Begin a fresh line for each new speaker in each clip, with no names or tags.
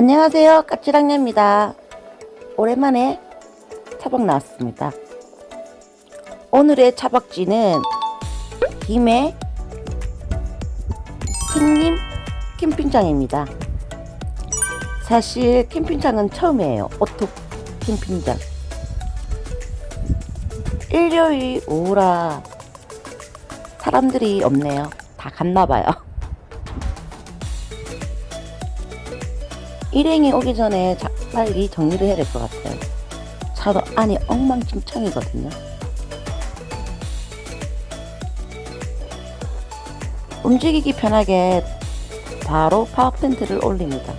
안녕하세요. 까치랑녀입니다. 오랜만에 차박 나왔습니다. 오늘의 차박지는 김해 생림 캠핑장입니다. 사실 캠핑장은 처음이에요. 오토 캠핑장. 일요일 오후라 사람들이 없네요. 다 갔나봐요. 일행이 오기 전에 자- 빨리 정리를 해야 될 것 같아요. 차도 안이 엉망진창이거든요. 움직이기 편하게 바로 파워 텐트를 올립니다.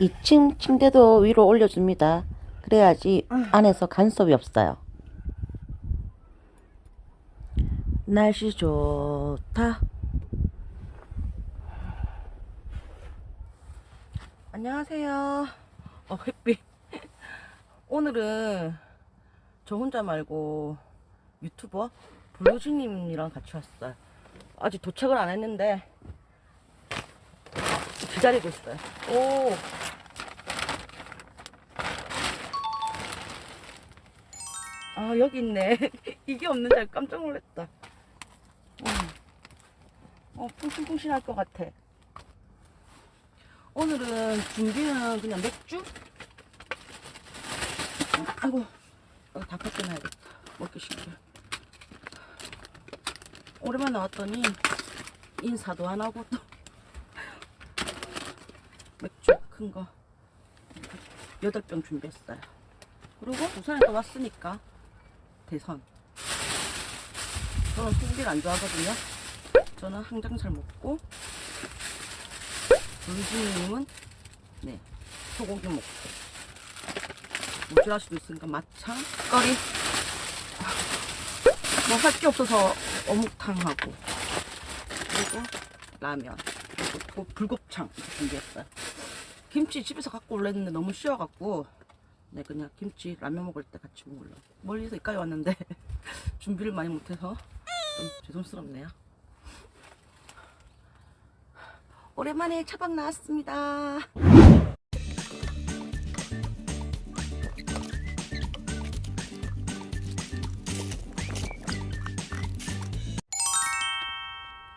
이층 침대도 위로 올려줍니다. 그래야지 안에서 간섭이 없어요. 날씨 좋다. 안녕하세요. 어, 햇빛. 오늘은 저 혼자 말고 유튜버 블루지님이랑 같이 왔어요. 아직 도착을 안 했는데 기다리고 있어요. 오. 아 여기 있네. 이게 없는 줄 깜짝 놀랐다. 음. 어 푹신푹신할 것 같아. 오늘은 준비는 그냥 맥주. 아이고 여기 다 뺏겨놔야겠다. 먹기 싫게. 오랜만에 나왔더니 인사도 안 하고 또 맥주 큰거 여덟 병 준비했어요. 그리고 부산에 또 왔으니까 대선. 저는 소고기를 안 좋아하거든요. 저는 항정살 먹고 루지님은 네 소고기 먹고 모질할 수도 있으니까 마창 거리 뭐 할 게 없어서 어묵탕 하고 그리고 라면 그리고 또 불곱창 준비했어요. 김치 집에서 갖고 올랬는데 너무 쉬워갖고 네 그냥 김치 라면 먹을 때 같이 먹으려고 멀리서 이까지 왔는데 준비를 많이 못해서 좀 죄송스럽네요. 오랜만에 차박 나왔습니다.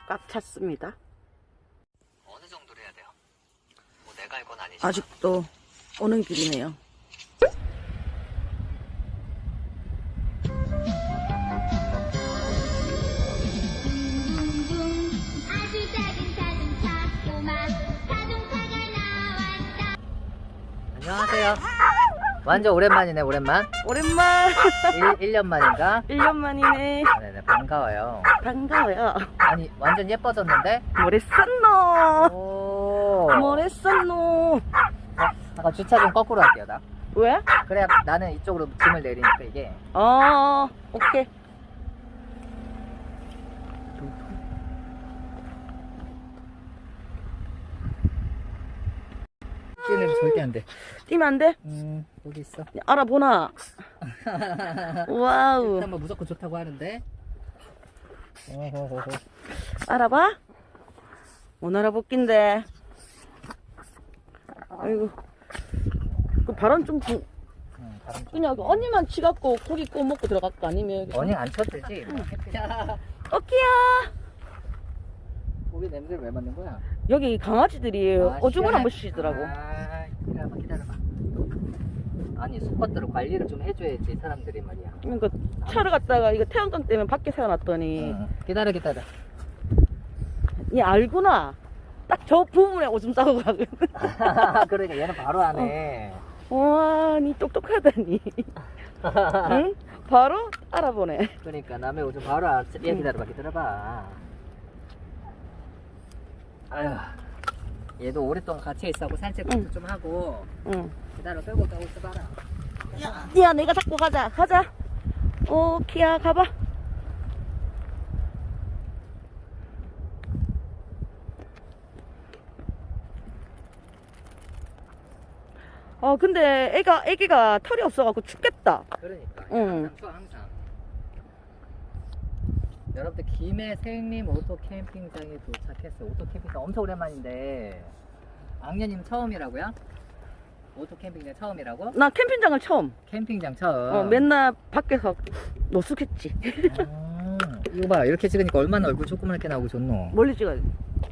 꽉 찼습니다.
어느 정도로 해야 돼요? 뭐 내가 이건 아니지.
아직도 오는 길이네요.
완전 오랜만이네, 오랜만.
오랜만
1, 1년 만인가?
1년 만이네.
네네, 반가워요.
반가워요.
아니, 완전 예뻐졌는데?
뭐랬었노?
오.
뭐랬었노?
잠깐 주차 좀 거꾸로 할게요, 나.
왜?
그래야 나는 이쪽으로 짐을 내리니까 이게.
어, 오케이.
절대 안 돼.
뛰면 안 돼?
음, 여기 있어.
알아보나? 와우.
일단 뭐 무조건 좋다고 하는데. 오호호호.
알아봐? 못 알아보긴데. 아이고. 그 바람 좀 부,
음, 바람 좀.
그냥 언니만 치갖고 고기 구워 먹고 들어갈까 아니면
언니 안 쳐주지? 야,
오키야
고기 냄새를 왜 맡는 거야?
여기 강아지들이
아,
오줌을 한
희한해.
번씩 쉬더라고
아, 기다려봐, 기다려봐. 아니, 수컷들을 관리를 좀 해줘야지, 사람들이 말이야.
그러니까 차를 갖다가 이거 태양광 때문에 밖에 세워놨더니
응. 기다려, 기다려.
얘 알구나 딱 저 부분에 오줌 싸고 가거든
그러니까 얘는 바로 안 해.
와 니 똑똑하다니 응? 바로 알아보네
그러니까 남의 오줌 바로 안얘 기다려봐, 기다려봐. 아휴. 얘도 오랫동안 같이 있어고 산책도
응.
좀 하고
응.
기다려 빼고 가고 있어봐라.
야, 야 내가 잡고 가자 가자 오 키야 가봐 아 근데 애가 애기가 털이 없어갖고 춥겠다
그러니까.
응.
항상 항상. 여러분들 김해 생림 오토 캠핑장에 도착했어요. 오토 캠핑장 엄청 오랜만인데 악녀님 처음이라고요? 오토 캠핑장 처음이라고?
나 캠핑장을 처음.
캠핑장 처음.
어, 맨날 밖에서 노숙했지.
음, 이거 봐 이렇게 찍으니까 얼마나 얼굴 조그맣게 나오고 좋노.
멀리 찍어야 돼.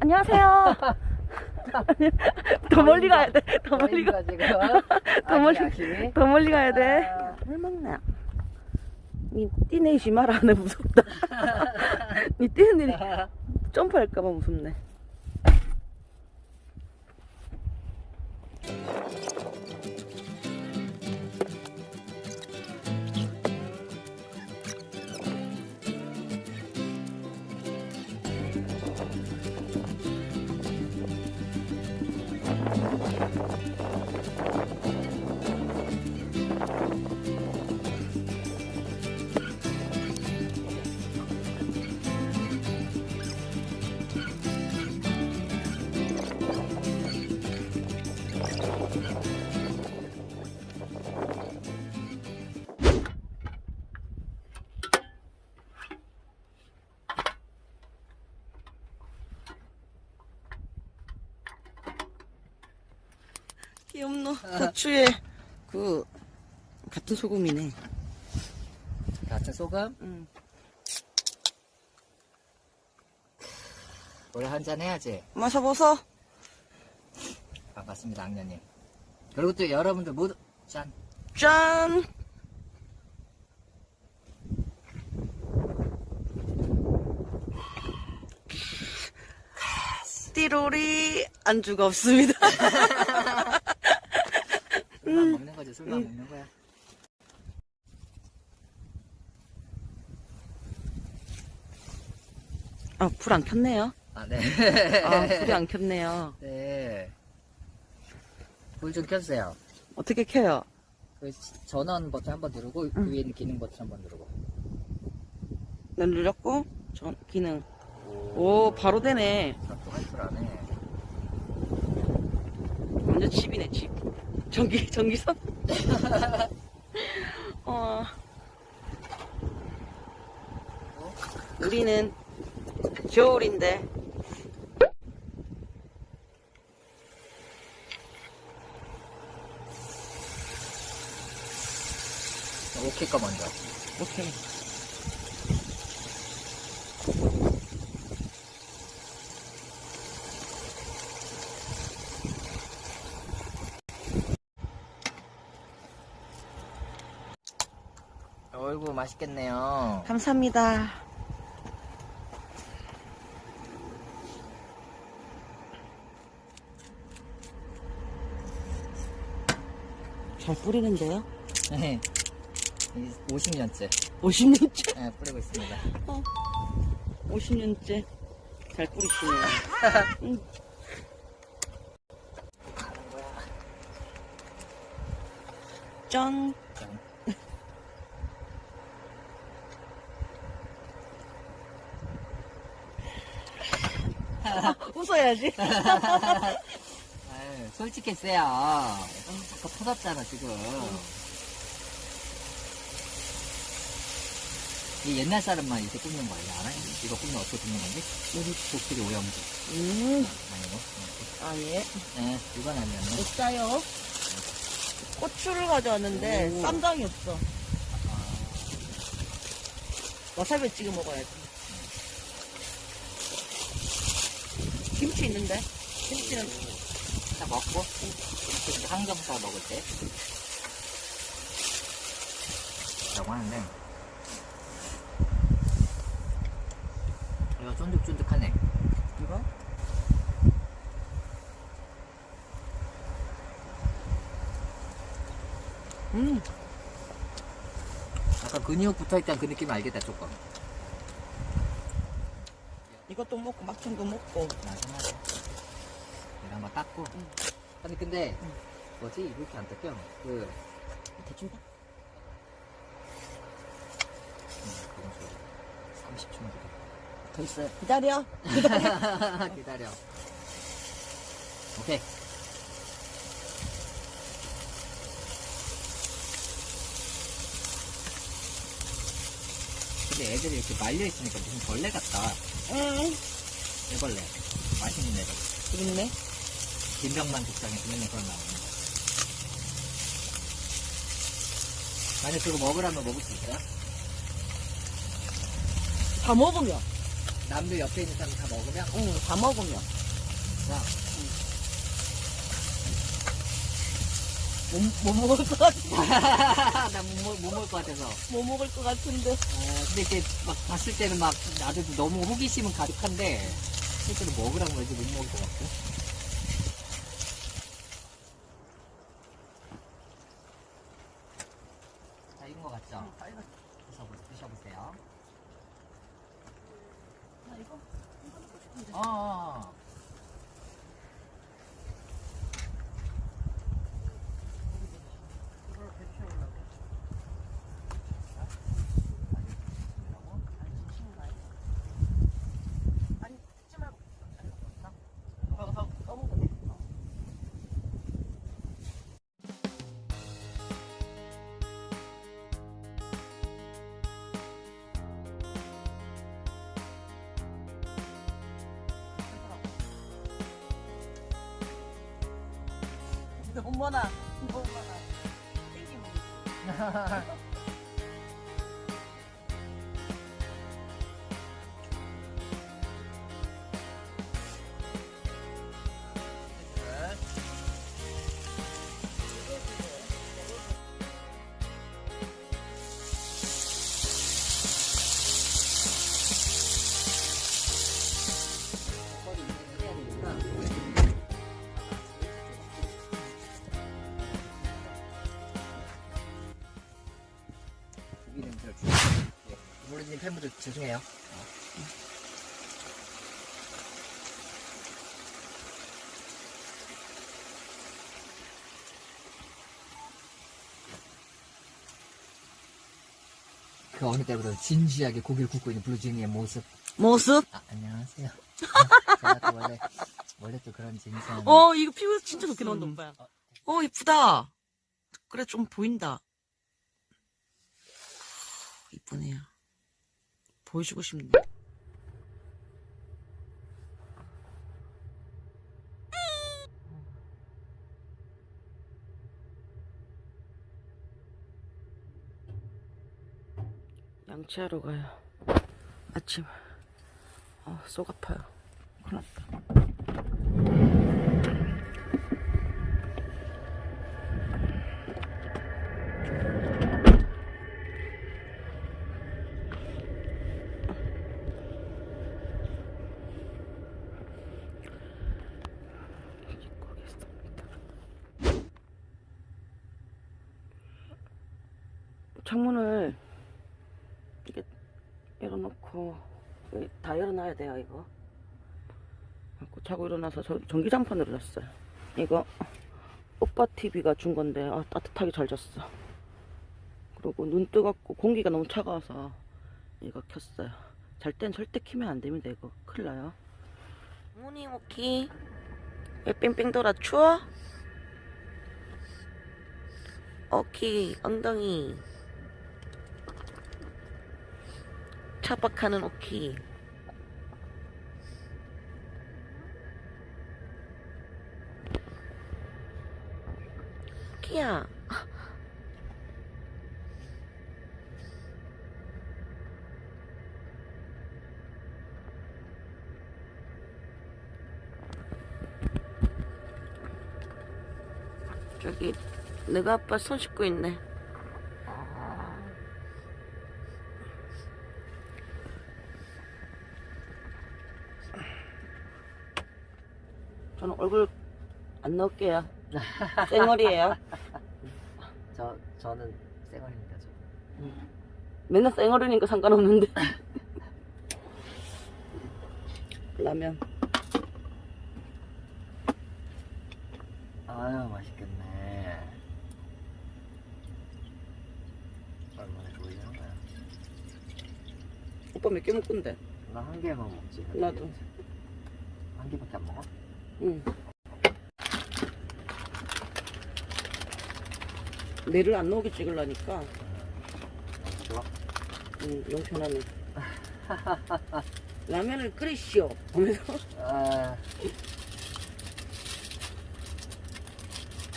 안녕하세요. 더 멀리 가야 돼. 더 멀리 가.
지금
더 멀리-
아기,
더 멀리 가야 돼.
아.
물 먹나? 니 뛰내지 마라. 내 무섭다. 니 뛰는. 점프할까봐 무섭네. 고추에 그 같은 소금이네.
같은 소금
응.
노래 한잔 해야지.
마셔보소.
반갑습니다 악녀님. 그리고 또 여러분들 모두 짠.
짠. 띠로리 안주가 없습니다.
술만 먹는 거지 술만 먹는 거야.
아, 불 안 켰네요.
아 네.
아, 불이 안 켰네요.
네. 불 좀 켜주세요.
어떻게 켜요?
그 전원 버튼 한번 누르고 그
응.
위에 있는 기능 버튼 한번 누르고.
난 눌렸고, 전, 기능. 오, 바로 되네.
아네.
완전 집이네, 집. 전기, 전기선? 어. 우리는 겨울인데,
오케이 거 먼저.
오케이.
어이구 맛있겠네요.
감사합니다. 잘 뿌리는데요?
네. 50년째
50년째?
네, 뿌리고 있습니다.
50년째 잘 뿌리시네요. 응.
거야.
짠.
짠.
웃어야지.
아유, 솔직했어요. 어, 자꾸 터졌잖아, 지금. 이 옛날 사람만 이렇게 굽는 거 알아? 이거 굽면 어떻게 굽는 건지? 우리 독들이 오염지.
음,
아니고.
아, 예.
네, 이건 아니었네.
없어요. 고추를 가져왔는데,
오.
쌈장이 없어.
아,
와사비 찍어 먹어야지. 김치 있는데? 김치는
딱 먹고, 이렇게 항정살 먹을 때. 라고 하는데. 이거 쫀득쫀득하네.
이거? 음,
약간 근육 붙어있던 그 느낌 알겠다, 조금.
이것도 먹고 막창도 먹고.
맞아, 맞아. 내가 한번 닦고.
응.
아니, 근데,
응.
뭐지? 이렇게 안 닦여? 그,
대충 봐.
음, 그런 소리. 30초만 기다려.
더 있어요. 기다려.
기다려. 오케이. 근데 애들이 이렇게 말려있으니까 무슨 벌레 같다.
응.
애벌레. 맛있는 애벌레.
그렇네.
김병만 국장에서 맨날 그런 나오는 만약 그거 먹으라면 먹을 수 있어요?
다 먹으면.
남들 옆에 있는 사람 다 먹으면?
응, 다 먹으면.
와,
못, 못 먹을 것 같아.
나못 먹, 못 먹을 것 같아서.
못 먹을 것 같은데.
어, 근데 이렇게 막 봤을 때는 막 나도 너무 호기심은 가득한데 실제로 먹으라고 해도 못 먹을 것 같고.
엄마나, 엄마나. 땡기면.
예. 모르님 팬분들 죄송해요. 그 어느 때보다 진지하게 고기를 굽고 있는 블루진이의 모습.
모습?
아, 안녕하세요. 제가 또 원래, 원래 또 그런 진지한.
어, 이거 피부 진짜 좋게 나온다,
음.
오빠야. 어, 이쁘다. 그래, 좀 보인다. 이쁘네요. 보여주고 싶네. 양치하러 가요. 아침. 아, 속 아파요. 큰일 났다. 찍고 오겠습니다. 창문을 이렇게 열어놓고 다 열어놔야 돼요 이거. 그래갖고 자고 일어나서 저 전기장판으로 잤어요. 이거 오빠 TV가 준 건데 아, 따뜻하게 잘 잤어. 그리고 눈 뜨겁고 공기가 너무 차가워서 이거 켰어요. 잘 땐 절대 키면 안 됩니다 이거. 큰일 나요. 모닝 오키. 왜 뺑뺑 돌아 추워? 오키 엉덩이 차박하는 오키. 오키야. 저기 내가 아빠 손 씻고 있네 저는 얼굴 안 넣을게요 쌩얼이에요
저, 저는 쌩얼입니다, 저.
맨날 쌩얼이니까 상관없는데 라면
아유, 맛있겠네. 얼마나 좋으려나.
오빠 몇 개 먹건데
나 한 개만 먹지.
나도.
한 개밖에 안 먹어?
응 뇌를 안 나오게 찍으려니까
좋아.
응, 용편하면. 라면을 끓이시오. 하면서.
아,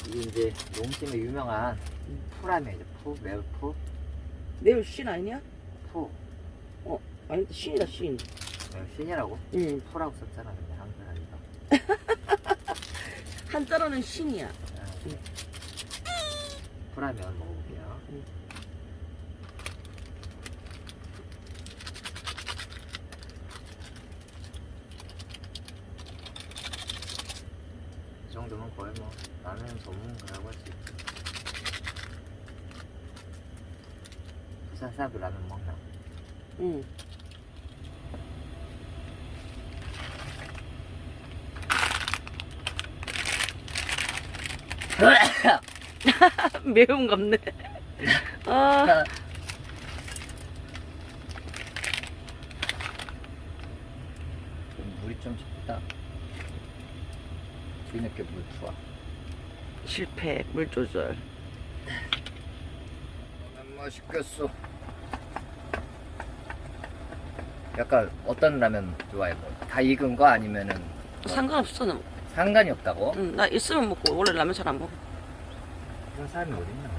이게 이제 농심에 유명한 푸라면이죠. 푸, 매울 푸,
내일 신 아니냐?
푸.
아니, 신이다, 신.
매울 신이라고?
응.
푸라고 썼잖아, 근데 한글 아니까.
한자로는 신이야.
아, 푸라면 먹어볼게요.
응.
이 정도면 거의 뭐 라면 전문가라고 할 수 있지. 부산 사람들 라면 먹나?
응. 매운 갑네. 아,
물이 좀 짙다. 뒤늦게 물 투하.
실패, 물 조절.
라면 맛있겠어. 약간 어떤 라면 좋아해? 뭐, 다 익은 거 아니면은
상관없어. 나.
상관이 없다고?
응, 나 있으면 먹고, 원래 라면 잘 안 먹어.
사람이 어딨나?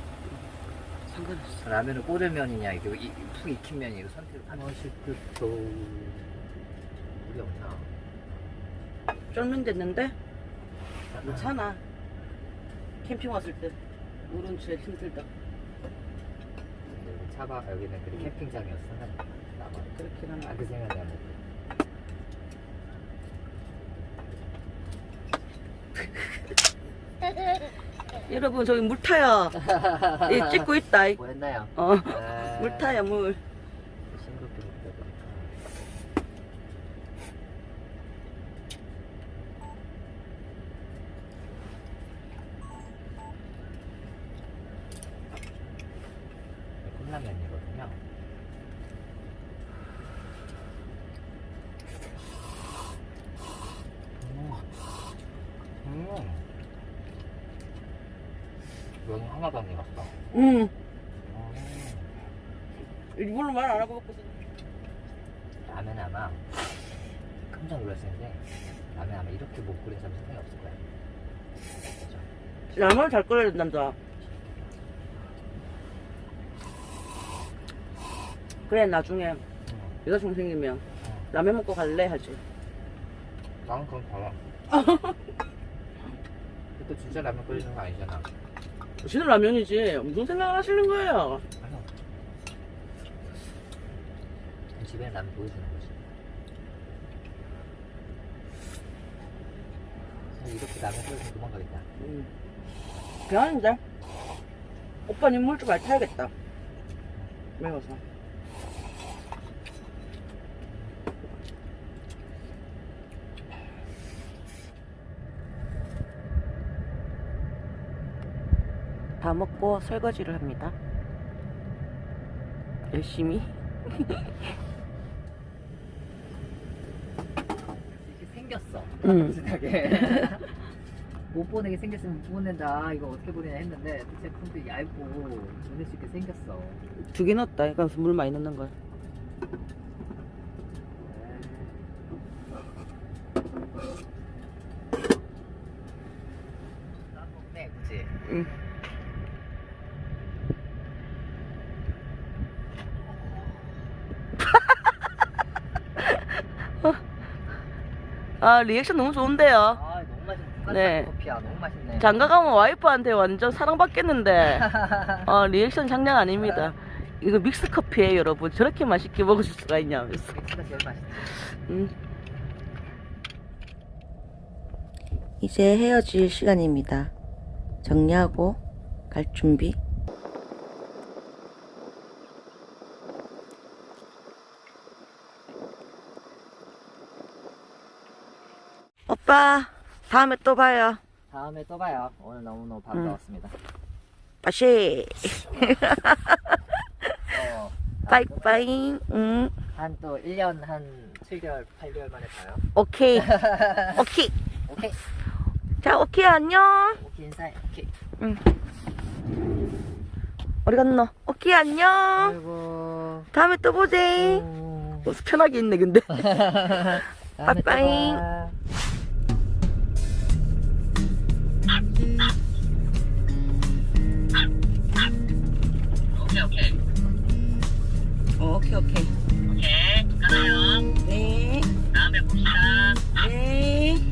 상관없어.
라면을 꼬들 면이냐, 이거 이- 푹 익힌 면이 이거 선택을 하는 맛있겠어. 물이 없나?
쫄면 됐는데? 괜찮아. 캠핑 왔을 때. 물은 제일 힘들다.
여기 차박 여기는 그 캠핑장이었어. 나만
그렇긴 하나.
아그 생각 내가 먹고.
여러분, 저기 물 타요. 이 찍고 있다. 이.
뭐 했나요?
어,
아,
물 타요, 물.
싱겁게 먹다 보니까. 네, 컵라면이거든요. 음. 음. 면이 하나도 안 익었어.
응.
음.
일부러 말 안 하고 먹거든.
라면 아마 깜짝 놀랐을 텐데 라면 아마 이렇게 못 끓인 사람 세상에 없을 거야. 그죠?
라면 잘 끓여야 된단다. 그래, 나중에
응.
여자친구 생기면
응.
라면 먹고 갈래? 하지.
나는 그건 달라. 또 진짜 라면 끓이는 거 아니잖아.
지는 라면이지. 무슨 생각을 하시는 거예요?
집에 라면 보여주는 거지. 이렇게 라면 끓여서 도망가겠다.
음. 미안한데. 오빠는 물좀 많이 타야겠다. 매워서. 다 먹고 설거지를 합니다. 열심히.
이렇게 생겼어.
응.
비슷하게. 못 보내게 생겼으면 못 보낸다. 이거 어떻게 보내냐 했는데 제품도 얇고 보낼 수 있게 생겼어.
두 개 넣었다. 그러니까 물 많이 넣는 거야. 아 리액션 너무 좋은데요.
아, 너무 맛있네.
네.
커피야. 너무 맛있네.
장가 가면 와이프한테 완전 사랑받겠는데 어, 리액션 장난 아닙니다. 이거 믹스 커피예요, 여러분. 저렇게 맛있게 먹으실 수가 있냐면서.
믹스가 제일 맛있네.
음. 이제 헤어질 시간입니다. 정리하고 갈 준비. 오빠 다음에 또 봐요.
다음에 또 봐요. 오늘 너무너무 반가웠습니다.
빠시.
어,
빠이빠이. 응.
한또 1년 한 7개월, 8개월 만에 봐요.
오케이. 오케이.
오케이.
자, 오케이 안녕.
오케이 인사해. 오케이.
응. 어디 갔노? 오케이 안녕.
아이고.
다음에 또 보제.
음.
뭐 편하게 있네 근데.
다음에 또 빠이빠이.
오케이 오케이.
네, 오케이 가요.
네.
다음에 봅시다.
네.